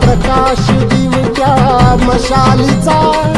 प्रकाश दिवट्या मशालीचा.